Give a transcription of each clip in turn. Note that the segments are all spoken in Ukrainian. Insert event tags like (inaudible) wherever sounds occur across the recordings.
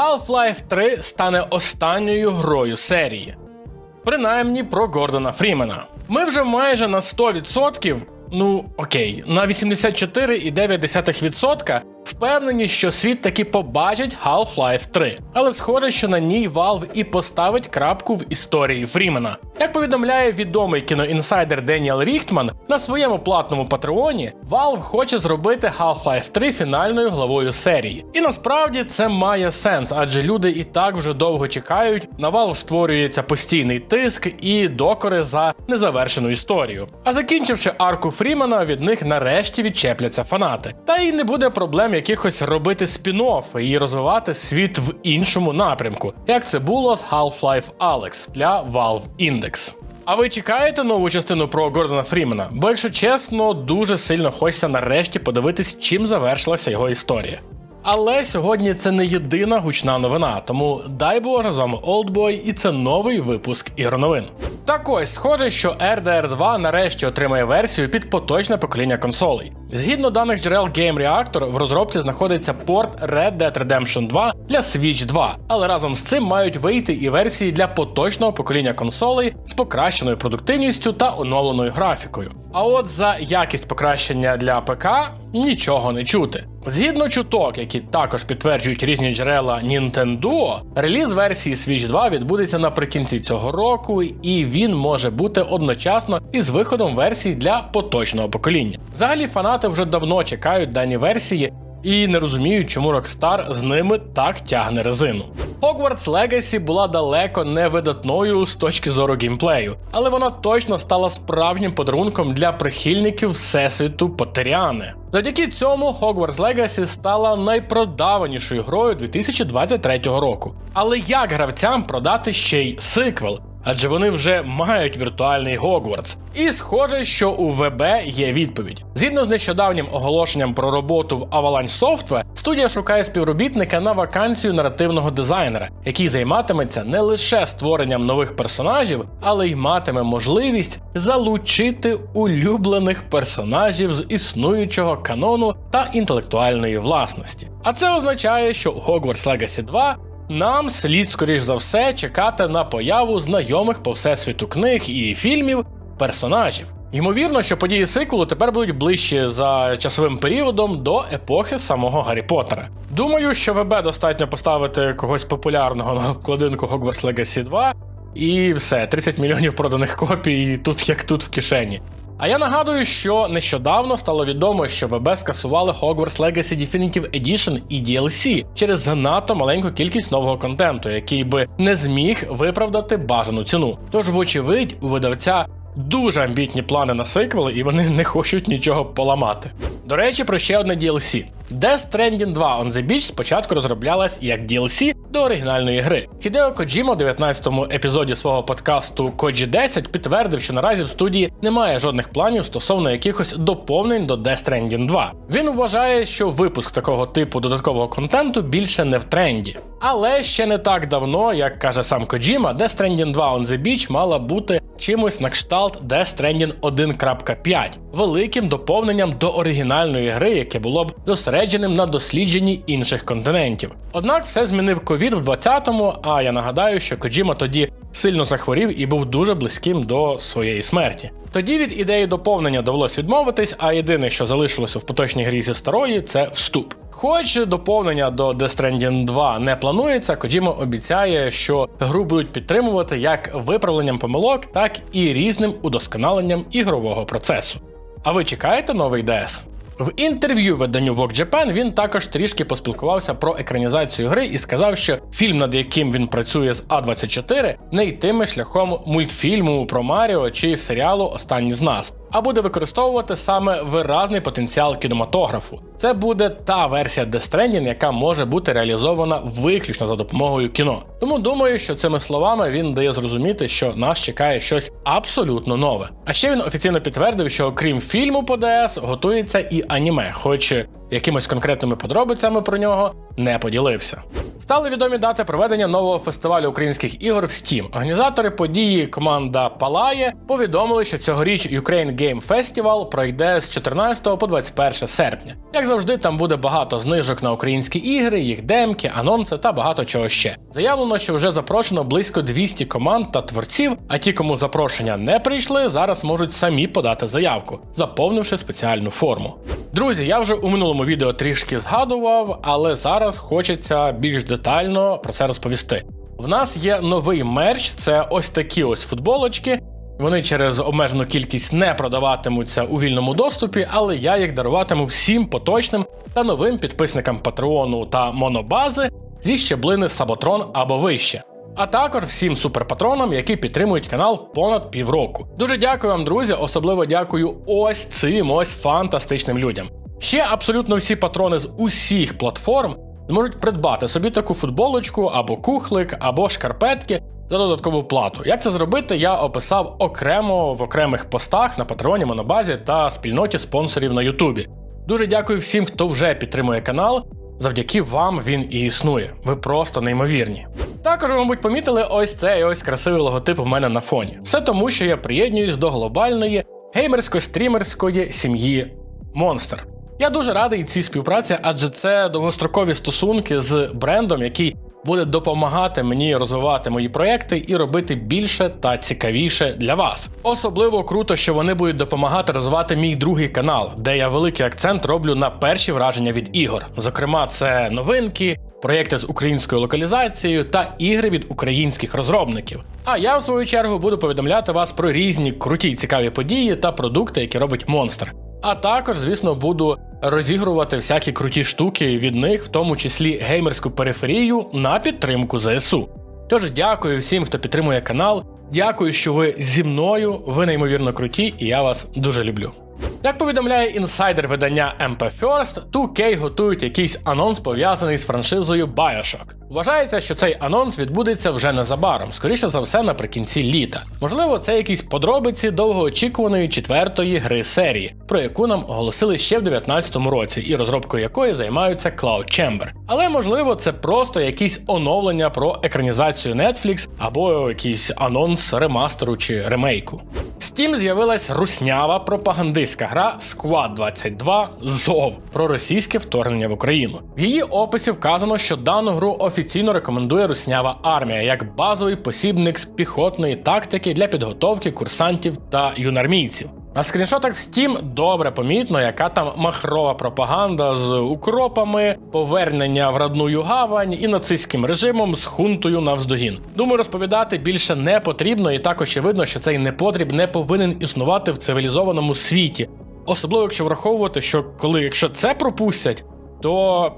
Half-Life 3 стане останньою грою серії. Принаймні про Гордона Фрімена. Ми вже майже на 100%, ну окей, на 84,9% впевнені, що світ таки побачить Half-Life 3. Але схоже, що на ній Valve і поставить крапку в історії Фрімена. Як повідомляє відомий кіноінсайдер Деніел Ріхтман, на своєму платному патреоні Valve хоче зробити Half-Life 3 фінальною главою серії. І насправді це має сенс, адже люди і так вже довго чекають. На Valve створюється постійний тиск і докори за незавершену історію. А закінчивши арку Фрімена, від них нарешті відчепляться фанати. Та й не буде проблем якихось робити спін-офф і розвивати світ в іншому напрямку, як це було з Half-Life Alyx для Valve Index. А ви чекаєте нову частину про Гордона Фрімена? Бо, якщо чесно, дуже сильно хочеться нарешті подивитись, чим завершилася його історія. Але сьогодні це не єдина гучна новина, тому дай Боже, з вами Олдбой, і це новий випуск ігроновин. Так ось, схоже, що RDR 2 нарешті отримає версію під поточне покоління консолей. Згідно даних джерел Game Reactor, в розробці знаходиться порт Red Dead Redemption 2 для Switch 2, але разом з цим мають вийти і версії для поточного покоління консолей з покращеною продуктивністю та оновленою графікою. А от за якість покращення для ПК нічого не чути. Згідно чуток, які також підтверджують різні джерела Nintendo, реліз версії Switch 2 відбудеться наприкінці цього року, і він може бути одночасно із виходом версії для поточного покоління. Взагалі, фанати вже давно чекають дані версії. І не розуміють, чому Rockstar з ними так тягне резину. Hogwarts Legacy була далеко не видатною з точки зору геймплею, але вона точно стала справжнім подарунком для прихильників всесвіту Потеріани. Завдяки цьому Hogwarts Legacy стала найпродаванішою грою 2023 року. Але як гравцям продати ще й сиквел? Адже вони вже мають віртуальний Гогвартс. І схоже, що у ВБ є відповідь. Згідно з нещодавнім оголошенням про роботу в Avalanche Software, студія шукає співробітника на вакансію наративного дизайнера, який займатиметься не лише створенням нових персонажів, але й матиме можливість залучити улюблених персонажів з існуючого канону та інтелектуальної власності. А це означає, що у Hogwarts Legacy 2 нам слід, скоріш за все, чекати на появу знайомих по всесвіту книг і фільмів персонажів. Ймовірно, що події сиквелу тепер будуть ближче за часовим періодом до епохи самого Гаррі Поттера. Думаю, що ВБ достатньо поставити когось популярного на вкладинку Hogwarts Legacy 2, і все, 30 мільйонів проданих копій тут як тут в кишені. А я нагадую, що нещодавно стало відомо, що ВБ скасували Hogwarts Legacy Definitive Edition і DLC через занадто маленьку кількість нового контенту, який би не зміг виправдати бажану ціну. Тож, вочевидь, у видавця дуже амбітні плани на сиквели, і вони не хочуть нічого поламати. До речі, про ще одне DLC. Death Stranding 2 On The Beach спочатку розроблялась як DLC до оригінальної гри. Хідео Коджімо у 19-му епізоді свого подкасту Коджі 10 підтвердив, що наразі в студії немає жодних планів стосовно якихось доповнень до Death Stranding 2. Він вважає, що випуск такого типу додаткового контенту більше не в тренді. Але ще не так давно, як каже сам Коджіма, Death Stranding 2 On The Beach мала бути чимось на кшталт Death Stranding 1.5, великим доповненням до оригінальної гри, яке було б зосередженим на дослідженні інших континентів. Однак все змінив ковід в 20-му, а я нагадаю, що Коджіма тоді сильно захворів і був дуже близьким до своєї смерті. Тоді від ідеї доповнення довелось відмовитись, а єдине, що залишилося в поточній грі зі старої, це вступ. Хоч доповнення до Death Stranding 2 не планується, Коджіма обіцяє, що гру будуть підтримувати як виправленням помилок, так і різним удосконаленням ігрового процесу. А ви чекаєте новий DS? В інтерв'ю виданню Vogue Japan він також трішки поспілкувався про екранізацію гри і сказав, що фільм, над яким він працює з А24, не йтиме шляхом мультфільму про Маріо чи серіалу Останні з нас, а буде використовувати саме виразний потенціал кінематографу. Це буде та версія Death Stranding, яка може бути реалізована виключно за допомогою кіно. Тому думаю, що цими словами він дає зрозуміти, що нас чекає щось абсолютно нове. А ще він офіційно підтвердив, що окрім фільму по ДС готується і аніме, хоч якимось конкретними подробицями про нього не поділився. Стали відомі дати проведення нового фестивалю українських ігор в Steam. Організатори події команда Палає повідомили, що цьогоріч Ukraine Game Festival пройде з 14 по 21 серпня. Як завжди, там буде багато знижок на українські ігри, їх демки, анонси та багато чого ще. Заявлено, що вже запрошено близько 200 команд та творців. А ті, кому запрошення не прийшли, зараз можуть самі подати заявку, заповнивши спеціальну форму. Друзі, я вже у минулому відео трішки згадував, але зараз хочеться більш детально про це розповісти. В нас є новий мерч, це ось такі ось футболочки. Вони через обмежену кількість не продаватимуться у вільному доступі, але я їх даруватиму всім поточним та новим підписникам Патреону та Монобази зі щеблини Саботрон або вище. А також всім суперпатронам, які підтримують канал понад півроку. Дуже дякую вам, друзі. Особливо дякую ось цим ось фантастичним людям. Ще абсолютно всі патрони з усіх платформ зможуть придбати собі таку футболочку або кухлик, або шкарпетки за додаткову плату. Як це зробити, я описав окремо в окремих постах на патроні, монобазі та спільноті спонсорів на Ютубі. Дуже дякую всім, хто вже підтримує канал. Завдяки вам він і існує. Ви просто неймовірні. Також ви, мабуть, помітили ось цей ось красивий логотип в мене на фоні. Все тому, що я приєднуюсь до глобальної геймерсько-стрімерської сім'ї Monster. Я дуже радий цій співпраці, адже це довгострокові стосунки з брендом, який буде допомагати мені розвивати мої проекти і робити більше та цікавіше для вас. Особливо круто, що вони будуть допомагати розвивати мій другий канал, де я великий акцент роблю на перші враження від ігор. Зокрема, це новинки. Проєкти з українською локалізацією та ігри від українських розробників. А я, в свою чергу, буду повідомляти вас про різні круті й цікаві події та продукти, які робить Монстр. А також, звісно, буду розігрувати всякі круті штуки від них, в тому числі геймерську периферію на підтримку ЗСУ. Тож дякую всім, хто підтримує канал. Дякую, що ви зі мною. Ви неймовірно круті, і я вас дуже люблю. Як повідомляє інсайдер видання MP First, 2K готують якийсь анонс пов'язаний з франшизою Bioshock. Вважається, що цей анонс відбудеться вже незабаром, скоріше за все, наприкінці літа. Можливо, це якісь подробиці довгоочікуваної четвертої гри серії, про яку нам оголосили ще в 2019 році, і розробкою якої займаються Cloud Chamber. Але можливо, це просто якісь оновлення про екранізацію Netflix або якийсь анонс ремастеру чи ремейку. В Steam з'явилась руснява пропагандистська гра Squad 22 ЗОВ про російське вторгнення в Україну. В її описі вказано, що дану гру офіційно рекомендує руснява армія як базовий посібник з піхотної тактики для підготовки курсантів та юнармійців. На скріншотах в Steam добре помітно, яка там махрова пропаганда з укропами, повернення в родную гавань і нацистським режимом з хунтою навздогін. Думаю, розповідати більше не потрібно, і також ще видно, що цей непотріб не повинен існувати в цивілізованому світі. Особливо, якщо враховувати, що коли якщо це пропустять, то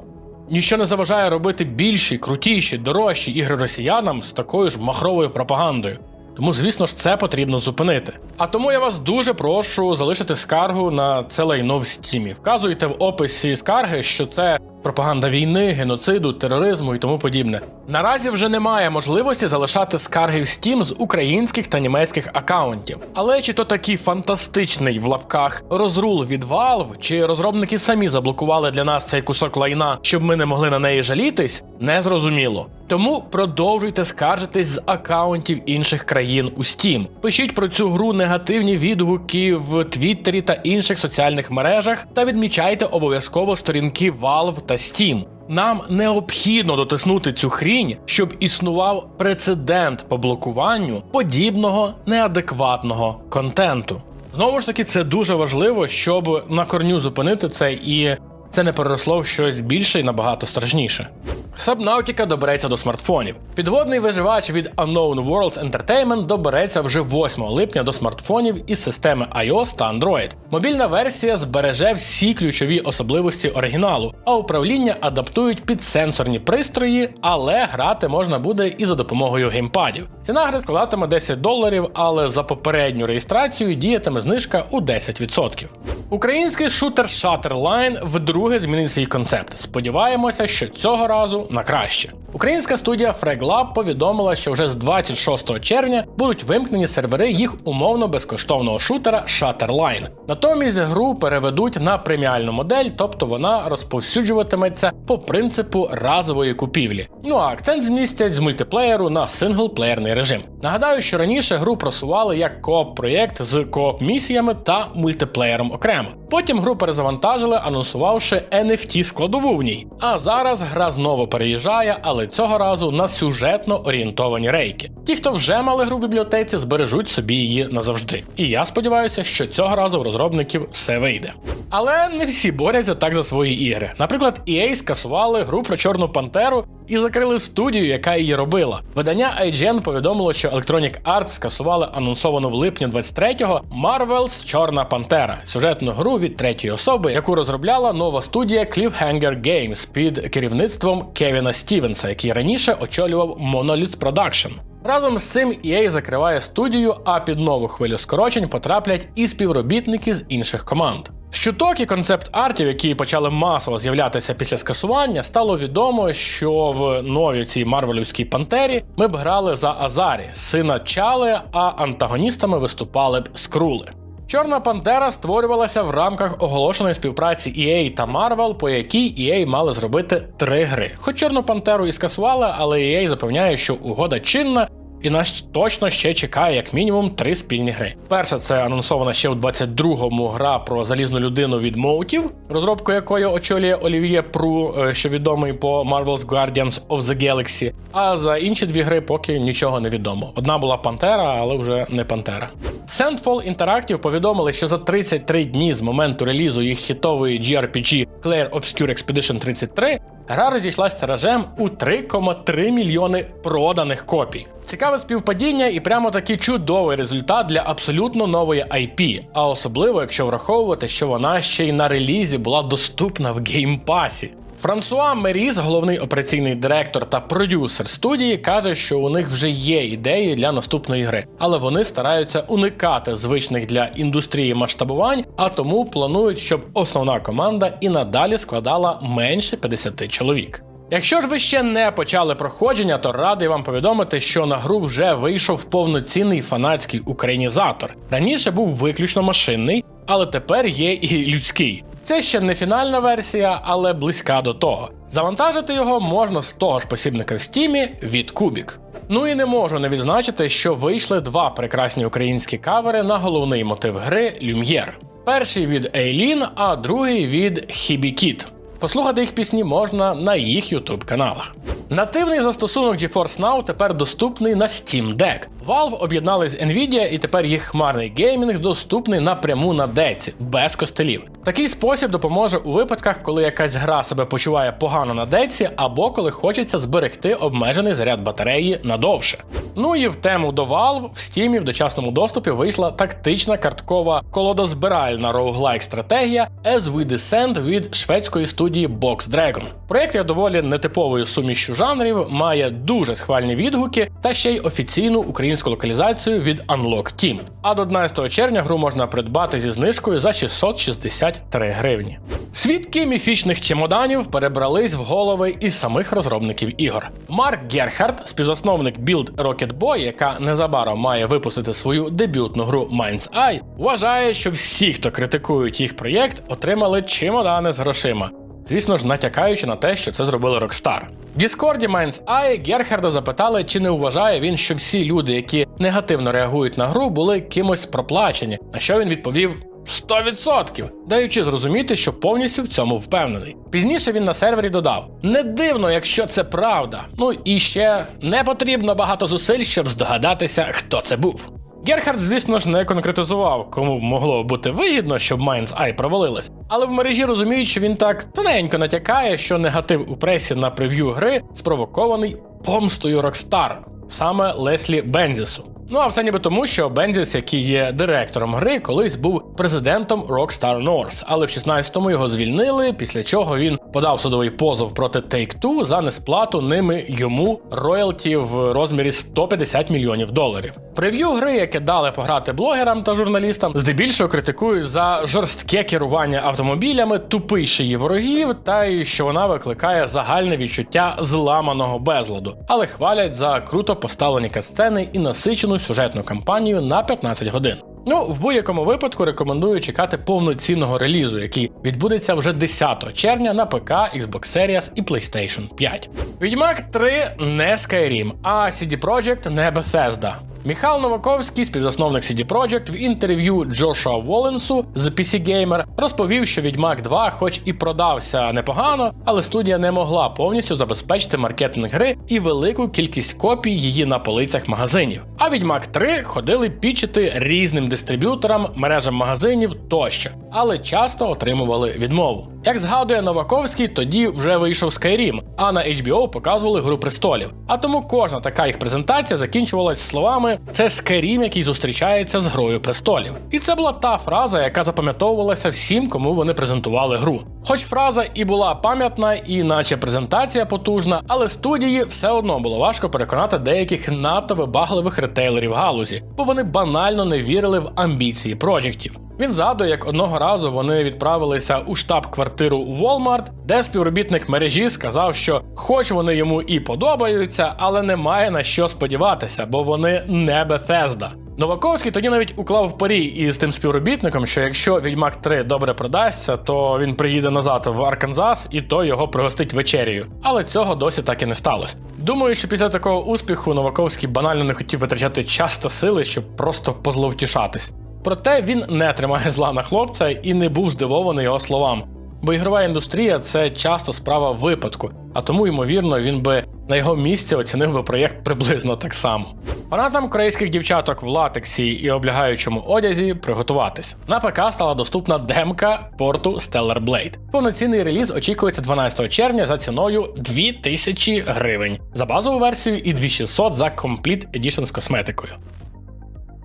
ніщо не заважає робити більші, крутіші, дорожчі ігри росіянам з такою ж махровою пропагандою. Тому, звісно ж, це потрібно зупинити. А тому я вас дуже прошу залишити скаргу на це лайно в стімі. Вказуйте в описі скарги, що це пропаганда війни, геноциду, тероризму і тому подібне. Наразі вже немає можливості залишати скарги в Steam з українських та німецьких акаунтів. Але чи то такий фантастичний в лапках розрул від Valve, чи розробники самі заблокували для нас цей кусок лайна, щоб ми не могли на неї жалітись, не зрозуміло. Тому продовжуйте скаржитись з акаунтів інших країн у Steam. Пишіть про цю гру негативні відгуки в Твіттері та інших соціальних мережах та відмічайте обов'язково сторінки Valve та Steam. Нам необхідно дотиснути цю хрінь, щоб існував прецедент по блокуванню подібного неадекватного контенту. Знову ж таки, це дуже важливо, щоб на корню зупинити це і це не переросло в щось більше і набагато страшніше. Subnautica добереться до смартфонів. Підводний виживач від Unknown Worlds Entertainment добереться вже 8 липня до смартфонів із системи iOS та Android. Мобільна версія збереже всі ключові особливості оригіналу, а управління адаптують під сенсорні пристрої, але грати можна буде і за допомогою геймпадів. Ціна гри складатиме 10 доларів, але за попередню реєстрацію діятиме знижка у 10%. Український шутер Shutterline вдруге змінив свій концепт. Сподіваємося, що цього разу на краще. Українська студія FragLab повідомила, що вже з 26 червня будуть вимкнені сервери їх умовно безкоштовного шутера Shutterline. Натомість гру переведуть на преміальну модель, тобто вона розповсюджуватиметься по принципу разової купівлі. Ну а акцент змістять з мультиплеєру на синглплеєрний режим. Нагадаю, що раніше гру просували як кооп-проєкт з кооп-місіями та мультиплеєром окремо. Потім гру перезавантажили, анонсувавши NFT складову в ній. А зараз гра знову переїжджає, але цього разу на сюжетно орієнтовані рейки. Ті, хто вже мали гру в бібліотеці, збережуть собі її назавжди. І я сподіваюся, що цього разу в розробників все вийде. Але не всі борються так за свої ігри. Наприклад, EA скасували гру про Чорну Пантеру і закрили студію, яка її робила. Видання IGN повідомило, що Electronic Arts скасували анонсовану в липні 23-го Marvel's Чорна Пантера, сюжетну гру від третьої особи, яку розробляла нова студія Cliffhanger Games під керівництвом Кевіна Стівенса, який раніше очолював Monolith Production. Разом з цим EA закриває студію, а під нову хвилю скорочень потраплять і співробітники з інших команд. З чуток і концепт артів, які почали масово з'являтися після скасування, стало відомо, що в новій цій марвелівській пантері ми б грали за Азарі, сина Чали, а антагоністами виступали б скрули. Чорна Пантера створювалася в рамках оголошеної співпраці EA та Marvel, по якій EA мали зробити три гри. Хоч Чорну Пантеру і скасували, але EA запевняє, що угода чинна. І нас точно ще чекає як мінімум три спільні гри. Перша це анонсована ще у 22-му гра про залізну людину від Моутів, розробку якої очолює Олів'є Пру, е, що відомий по Marvel's Guardians of the Galaxy. А за інші дві гри поки нічого не відомо. Одна була Пантера, але вже не Пантера. Sandfall Interactive повідомили, що за 33 дні з моменту релізу їх хітової GRPG Clair Obscure Expedition 33 Гра розійшлась тиражем у 3,3 мільйони проданих копій. Цікаве співпадіння і прямо таки чудовий результат для абсолютно нової IP, а особливо якщо враховувати, що вона ще й на релізі була доступна в геймпасі. Франсуа Меріс, головний операційний директор та продюсер студії, каже, що у них вже є ідеї для наступної гри, але вони стараються уникати звичних для індустрії масштабувань, а тому планують, щоб основна команда і надалі складала менше 50 чоловік. Якщо ж ви ще не почали проходження, то радий вам повідомити, що на гру вже вийшов повноцінний фанатський українізатор. Раніше був виключно машинний, але тепер є і людський. Це ще не фінальна версія, але близька до того. Завантажити його можна з того ж посібника в стімі від Кубік. Ну і не можу не відзначити, що вийшли два прекрасні українські кавери на головний мотив гри Люм'єр. Перший від Ейлін, а другий від Хібікіт. Послухати їх пісні можна на їх YouTube каналах. Нативний застосунок GeForce Now тепер доступний на Steam Deck. Valve об'єднали з Nvidia і тепер їх хмарний геймінг доступний напряму на деці, без костелів. Такий спосіб допоможе у випадках, коли якась гра себе почуває погано на деці, або коли хочеться зберегти обмежений заряд батареї надовше. Ну і в тему до Valve в Steam в дочасному доступі вийшла тактична карткова колодозбиральна роуглайк стратегія As We Descend від шведської студії Box Dragon. Проєкт є доволі нетиповою сумішю жанрів, має дуже схвальні відгуки та ще й офіційну українську локалізацію від Unlock Team. А до 11 червня гру можна придбати зі знижкою за 663 гривні. Свідки міфічних чемоданів перебрались в голови і самих розробників ігор. Марк Герхард, співзасновник Build Rocket Boy, яка незабаром має випустити свою дебютну гру Mind's Eye, вважає, що всі, хто критикують їх проєкт, отримали чемодани з грошима. Звісно ж, натякаючи на те, що це зробили Rockstar. В Діскорді Mind's Eye Герхарда запитали, чи не вважає він, що всі люди, які негативно реагують на гру, були кимось проплачені. На що він відповів. 100%, даючи зрозуміти, що повністю в цьому впевнений. Пізніше він на сервері додав: не дивно, якщо це правда. Ну і ще не потрібно багато зусиль, щоб здогадатися, хто це був. Герхард, звісно ж, не конкретизував, кому могло бути вигідно, щоб Майнс Ай провалилась, але в мережі розуміють, що він так тоненько натякає, що негатив у пресі на прев'ю гри спровокований помстою Рокстар, саме Леслі Бензісу. Ну а все ніби тому, що Бензіс, який є директором гри, колись був президентом Rockstar North, але в 16-му його звільнили, після чого він подав судовий позов проти Take-Two за несплату ними йому роялті в розмірі 150 мільйонів доларів. Прев'ю гри, яке дали пограти блогерам та журналістам, здебільшого критикують за жорстке керування автомобілями, тупий шиї ворогів, та й що вона викликає загальне відчуття зламаного безладу, але хвалять за круто поставлені катсцени і насичену сюжетну кампанію на 15 годин. Ну, в будь-якому випадку рекомендую чекати повноцінного релізу, який відбудеться вже 10 червня на ПК, Xbox Series і PlayStation 5. Відьмак 3 не Skyrim, а CD Projekt не Bethesda. Міхал Новаковський, співзасновник CD Projekt, в інтерв'ю Джошуа Волленсу з PC Gamer розповів, що Відьмак 2, хоч і продався непогано, але студія не могла повністю забезпечити маркетинг гри і велику кількість копій її на полицях магазинів. А Відьмак 3 ходили пічити різним дистриб'юторам, мережам магазинів тощо, але часто отримували відмову. Як згадує Новаковський, тоді вже вийшов Skyrim, а на HBO показували Гру престолів. А тому кожна така їх презентація закінчувалась словами це Skyrim, який зустрічається з Грою престолів. І це була та фраза, яка запам'ятовувалася всім, кому вони презентували гру. Хоч фраза і була пам'ятна, і наче презентація потужна, але студії все одно було важко переконати деяких надто вибагливих ретейлерів галузі, бо вони банально не вірили в амбіції проєктів. Він згадує, як одного разу вони відправилися у штаб-квартиру Walmart, де співробітник мережі сказав, що хоч вони йому і подобаються, але немає на що сподіватися, бо вони не Bethesda. Новаковський тоді навіть уклав парі із тим співробітником, що якщо Відьмак 3 добре продасться, то він приїде назад в Арканзас і то його пригостить вечерію. Але цього досі так і не сталося. Думаю, що після такого успіху Новаковський банально не хотів витрачати час та сили, щоб просто позловтішатись. Проте він не тримає зла на хлопця і не був здивований його словам. Бо ігрова індустрія це часто справа випадку, а тому, ймовірно, він би на його місці оцінив би проєкт приблизно так само. Фанатам корейських дівчаток в латексі і облягаючому одязі приготуватись. На ПК стала доступна демка порту Stellar Blade. Повноцінний реліз очікується 12 червня за ціною 2000 гривень за базову версію і 2600 за Complete Edition з косметикою.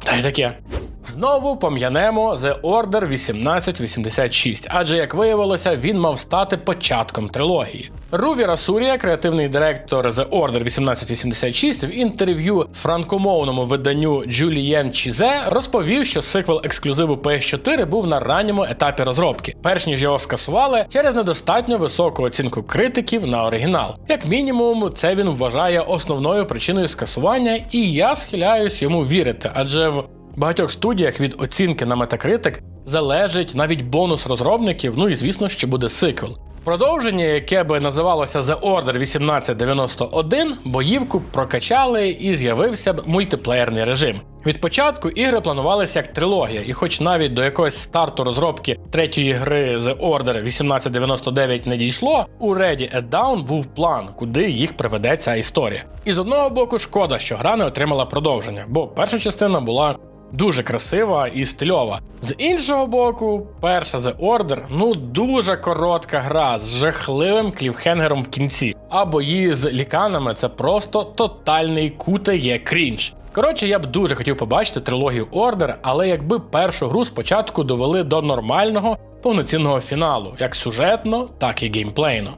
Та й таке. Знову пом'янемо The Order 1886, адже як виявилося, він мав стати початком трилогії. Руві Расурія, креативний директор The Order 1886, в інтерв'ю франкомовному виданню Julian Чізе розповів, що сиквел ексклюзиву PS4 був на ранньому етапі розробки, перш ніж його скасували через недостатньо високу оцінку критиків на оригінал. Як мінімум, це він вважає основною причиною скасування, і я схиляюсь йому вірити, адже в багатьох студіях від оцінки на Metacritic залежить навіть бонус розробників, ну і звісно, що буде сиквел. Продовження, яке би називалося The Order 1891, боївку прокачали і з'явився б мультиплеєрний режим. Від початку ігри планувалися як трилогія, і хоч навіть до якогось старту розробки третьої гри The Order 1899 не дійшло, у Ready at Down був план, куди їх приведе ця історія. І з одного боку, шкода, що гра не отримала продовження, бо перша частина була дуже красива і стильова. З іншого боку, перша The Order ну дуже коротка гра з жахливим клівхенгером в кінці. А бої з ліканами це просто тотальний кутає крінж. Коротше, я б дуже хотів побачити трилогію Order, але якби першу гру спочатку довели до нормального повноцінного фіналу, як сюжетно, так і геймплейно.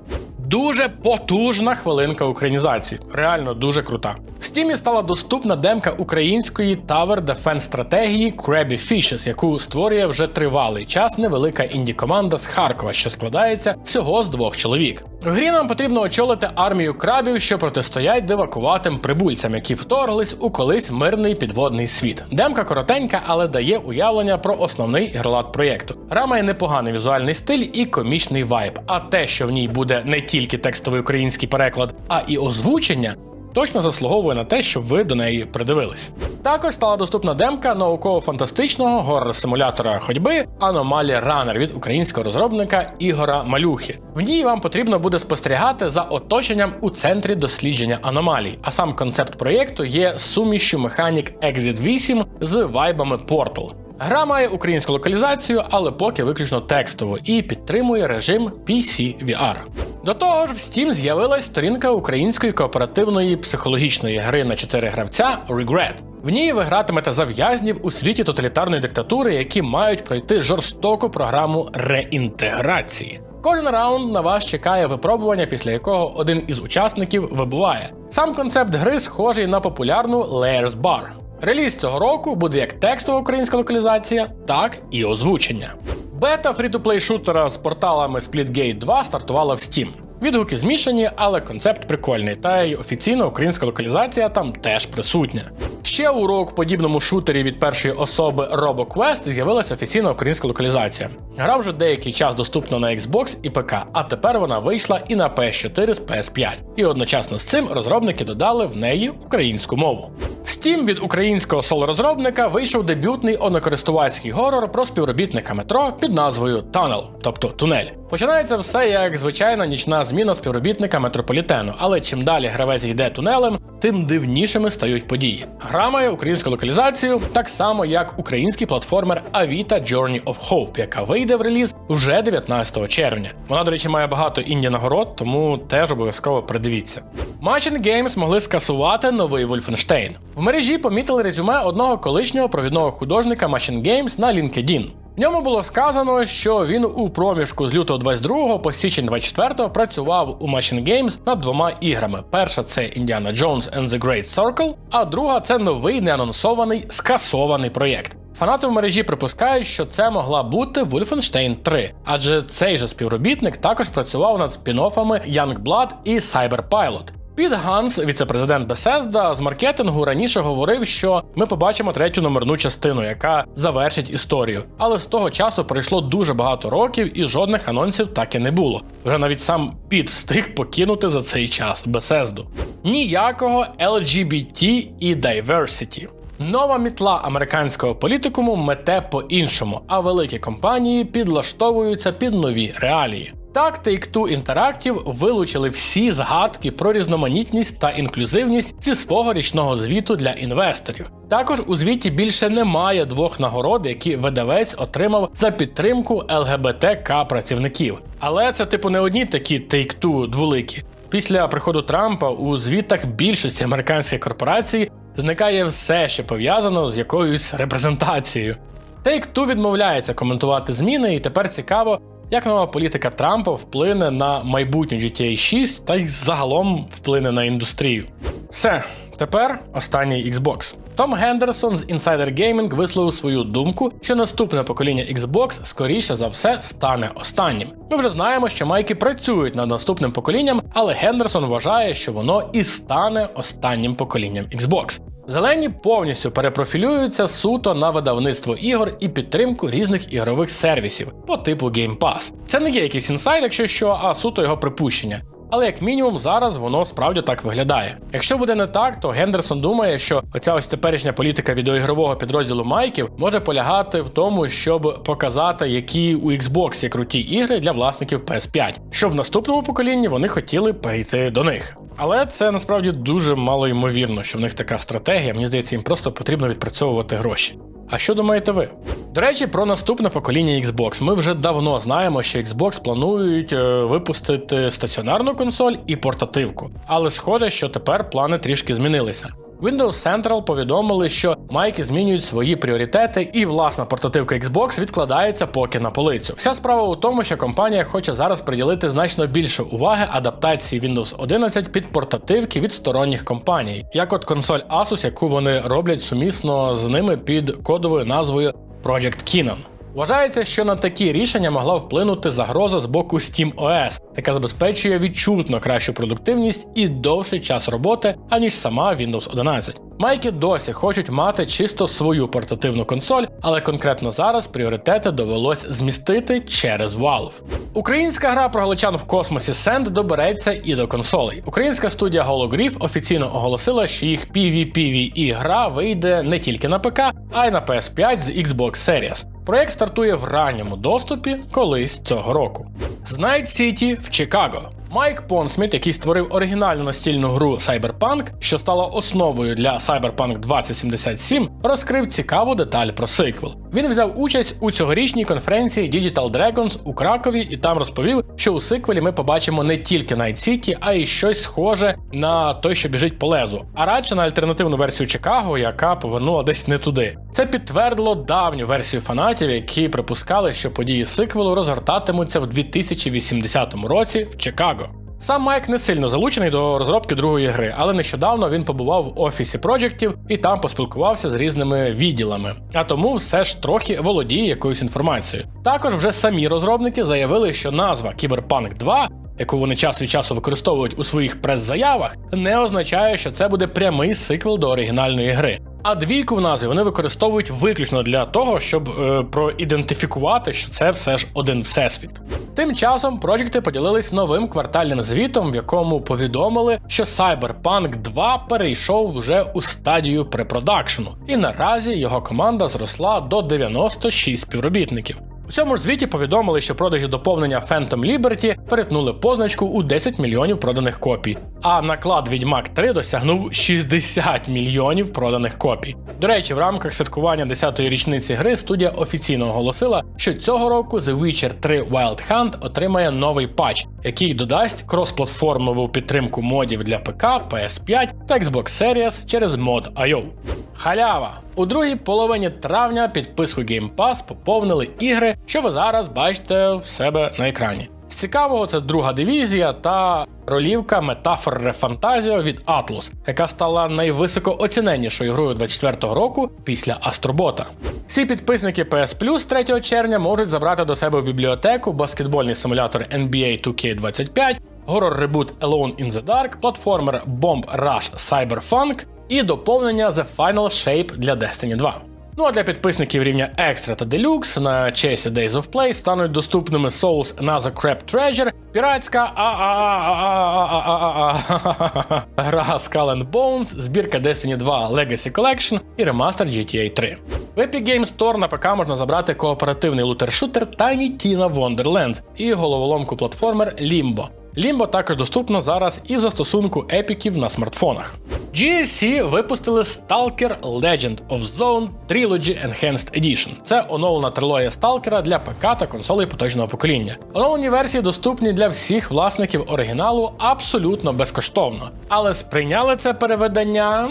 Дуже потужна хвилинка українізації, реально дуже крута. В стімі стала доступна демка української Tower Defense стратегії Krabby Fishes, яку створює вже тривалий час невелика інді команда з Харкова, що складається всього з двох чоловік. В грі нам потрібно очолити армію крабів, що протистоять дивакуватим прибульцям, які вторглись у колись мирний підводний світ. Демка коротенька, але дає уявлення про основний ігролад проєкту. Гра має непоганий візуальний стиль і комічний вайб. А те, що в ній буде не тільки текстовий український переклад, а і озвучення. Точно заслуговує на те, щоб ви до неї придивились. Також стала доступна демка науково-фантастичного горор-симулятора ходьби Anomaly Runner від українського розробника Ігора Малюхи. В ній вам потрібно буде спостерігати за оточенням у центрі дослідження аномалій, а сам концепт проєкту є сумішю механік Exit 8 з вайбами Portal. Гра має українську локалізацію, але поки виключно текстову і підтримує режим PC VR. До того ж, в Steam з'явилась сторінка української кооперативної психологічної гри на 4 гравця Regret. В ній ви гратимете за в'язнів у світі тоталітарної диктатури, які мають пройти жорстоку програму реінтеграції. Кожен раунд на вас чекає випробування, після якого один із учасників вибуває. Сам концепт гри схожий на популярну Layers Bar. Реліз цього року буде як текстова українська локалізація, так і озвучення. Бета фрі-то-плей шутера з порталами Splitgate 2 стартувала в Steam. Відгуки змішані, але концепт прикольний, та й офіційна українська локалізація там теж присутня. Ще у рок подібному шутері від першої особи RoboQuest з'явилася офіційна українська локалізація. Гра вже деякий час доступна на Xbox і ПК, а тепер вона вийшла і на PS4 з PS5. І одночасно з цим розробники додали в неї українську мову. В Steam від українського соло-розробника вийшов дебютний онокористувацький горор про співробітника метро під назвою Tunnel, тобто тунель. Починається все як звичайна нічна зміна співробітника метрополітену, але чим далі гравець йде тунелем, тим дивнішими стають події. Гра має українську локалізацію, так само як український платформер Avita Journey of Hope, яка вийде в реліз вже 19 червня. Вона, до речі, має багато інді нагород, тому теж обов'язково придивіться. Machine Games могли скасувати новий Wolfenstein. В мережі помітили резюме одного колишнього провідного художника Machine Games на LinkedIn. В ньому було сказано, що він у проміжку з лютого 22 по січень 24 працював у Machine Games над двома іграми. Перша це Indiana Jones and the Great Circle, а друга це новий неанонсований скасований проєкт. Фанати в мережі припускають, що це могла бути Wolfenstein 3, адже цей же співробітник також працював над спін-оффами Youngblood і Cyberpilot. Під Ганс, віце-президент Bethesda, з маркетингу раніше говорив, що ми побачимо третю номерну частину, яка завершить історію. Але з того часу пройшло дуже багато років і жодних анонсів так і не було. Вже навіть сам Піт встиг покинути за цей час Bethesda. Ніякого LGBT і diversity. Нова мітла американського політикуму мете по-іншому, а великі компанії підлаштовуються під нові реалії. Так, Take-Two Interactive вилучили всі згадки про різноманітність та інклюзивність зі свого річного звіту для інвесторів. Також у звіті більше немає двох нагород, які видавець отримав за підтримку ЛГБТК працівників. Але це типу не одні такі Take-Two дволикі. Після приходу Трампа у звітах більшості американських корпорацій зникає все, що пов'язано з якоюсь репрезентацією. Take-Two відмовляється коментувати зміни, і тепер цікаво, як нова політика Трампа вплине на майбутню GTA 6 та й загалом вплине на індустрію. Все, тепер останній Xbox. Том Гендерсон з Insider Gaming висловив свою думку, що наступне покоління Xbox скоріше за все стане останнім. Ми вже знаємо, що майки працюють над наступним поколінням, але Гендерсон вважає, що воно і стане останнім поколінням Xbox. Зелені повністю перепрофілюються суто на видавництво ігор і підтримку різних ігрових сервісів по типу Game Pass. Це не є якийсь інсайд, якщо що, а суто його припущення. Але як мінімум зараз воно справді так виглядає. Якщо буде не так, то Гендерсон думає, що оця ось теперішня політика відеоігрового підрозділу Майків може полягати в тому, щоб показати, які у Xbox є круті ігри для власників PS5, щоб в наступному поколінні вони хотіли перейти до них. Але це насправді дуже мало ймовірно, що в них така стратегія. Мені здається, їм просто потрібно відпрацьовувати гроші. А що думаєте ви? До речі, про наступне покоління Xbox. Ми вже давно знаємо, що Xbox планують е, випустити стаціонарну консоль і портативку. Але схоже, що тепер плани трішки змінилися. Windows Central повідомили, що майки змінюють свої пріоритети, і власна портативка Xbox відкладається поки на полицю. Вся справа у тому, що компанія хоче зараз приділити значно більше уваги адаптації Windows 11 під портативки від сторонніх компаній, як от консоль Asus, яку вони роблять сумісно з ними під кодовою назвою Project Kinon. Вважається, що на такі рішення могла вплинути загроза з боку SteamOS, яка забезпечує відчутно кращу продуктивність і довший час роботи, аніж сама Windows 11. Майки досі хочуть мати чисто свою портативну консоль, але конкретно зараз пріоритети довелось змістити через Valve. Українська гра про галичан в космосі Send добереться і до консолей. Українська студія Hologriff офіційно оголосила, що їх PvPvE гра вийде не тільки на ПК, а й на PS5 з Xbox Series. Проєкт стартує в ранньому доступі колись цього року. З Night City в Чикаго. Майк Понсміт, який створив оригінальну настільну гру Cyberpunk, що стала основою для Cyberpunk 2077, розкрив цікаву деталь про сиквел. Він взяв участь у цьогорічній конференції Digital Dragons у Кракові і там розповів, що у сиквелі ми побачимо не тільки Night City, а й щось схоже на той, що біжить по лезу, а радше на альтернативну версію Чикаго, яка повернула десь не туди. Це підтвердило давню версію фанатів, які припускали, що події сиквелу розгортатимуться в 2080 році в Чикаго. Сам Майк не сильно залучений до розробки другої гри, але нещодавно він побував в офісі проєктів і там поспілкувався з різними відділами. А тому все ж трохи володіє якоюсь інформацією. Також вже самі розробники заявили, що назва Cyberpunk 2 яку вони час від часу використовують у своїх прес-заявах, не означає, що це буде прямий сиквел до оригінальної гри. А двійку в назві вони використовують виключно для того, щоб е, проідентифікувати, що це все ж один всесвіт. Тим часом проєкти поділились новим квартальним звітом, в якому повідомили, що Cyberpunk 2 перейшов вже у стадію препродакшену, і наразі його команда зросла до 96 співробітників. У цьому ж звіті повідомили, що продажі доповнення Phantom Liberty перетнули позначку у 10 мільйонів проданих копій, а наклад Відьмак 3 досягнув 60 мільйонів проданих копій. До речі, в рамках святкування 10-ї річниці гри студія офіційно оголосила, що цього року The Witcher 3 Wild Hunt отримає новий патч, який додасть кросплатформову підтримку модів для ПК, PS5 та Xbox Series через mod.io. Халява! У другій половині травня підписку Game Pass поповнили ігри, що ви зараз бачите в себе на екрані. З цікавого це друга дивізія та ролівка Метафор Рефантазіо від Atlus, яка стала найвисокооціненнішою грою 24-го року після Астробота. Всі підписники PS Plus 3 червня можуть забрати до себе в бібліотеку баскетбольний симулятор NBA 2K25, горор ребут Alone in the Dark, платформер Bomb Rush Cyberpunk і доповнення The Final Shape для Destiny 2. Ну а для підписників рівня Extra та Deluxe на честь Days of Play стануть доступними Souls на The Crab Treasure, піратська гра Skull and Bones, збірка Destiny 2 Legacy Collection і ремастер GTA 3. В Epic Games Store на ПК можна забрати кооперативний лутер-шутер Tiny Tina Wonderlands і головоломку платформер Limbo. Limbo також доступно зараз і в застосунку епіків на смартфонах. GSC випустили Stalker Legend of Zone Trilogy Enhanced Edition. Це оновлена трилогія Сталкера для ПК та консолей поточного покоління. Оновлені версії доступні для всіх власників оригіналу абсолютно безкоштовно. Але сприйняли це переведення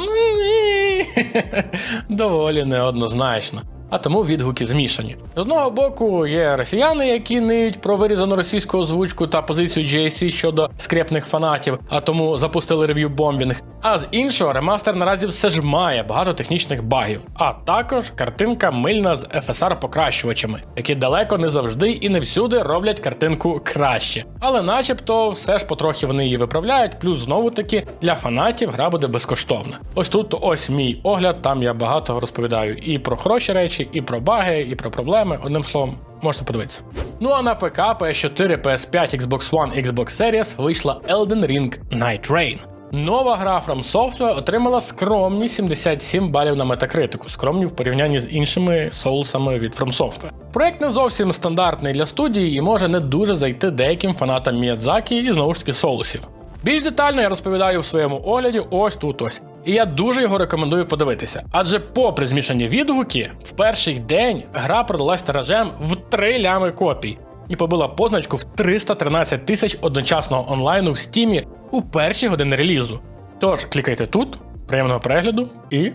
(laughs) доволі неоднозначно а тому відгуки змішані. З одного боку, є росіяни, які ниють про вирізану російську озвучку та позицію GSC щодо скрепних фанатів, а тому запустили рев'ю бомбінг. А з іншого, ремастер наразі все ж має багато технічних багів, а також картинка мильна з FSR покращувачами, які далеко не завжди і не всюди роблять картинку краще. Але начебто все ж потрохи вони її виправляють, плюс знову таки для фанатів гра буде безкоштовна. Ось тут ось мій огляд, там я багато розповідаю і про хороші речі речі, і про баги, і про проблеми. Одним словом, можете подивитися. Ну а на ПК, PS4, PS5, Xbox One, Xbox Series вийшла Elden Ring Night Rain. Нова гра From Software отримала скромні 77 балів на метакритику, скромні в порівнянні з іншими соусами від From Software. Проект не зовсім стандартний для студії і може не дуже зайти деяким фанатам Міядзакі і знову ж таки соусів. Більш детально я розповідаю в своєму огляді ось тут ось. І я дуже його рекомендую подивитися. Адже, попри змішані відгуки, в перший день гра продалась тиражем в 3 лями копій і побила позначку в 313 тисяч одночасного онлайну в стімі у перші години релізу. Тож клікайте тут, приємного перегляду і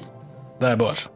дай Боже.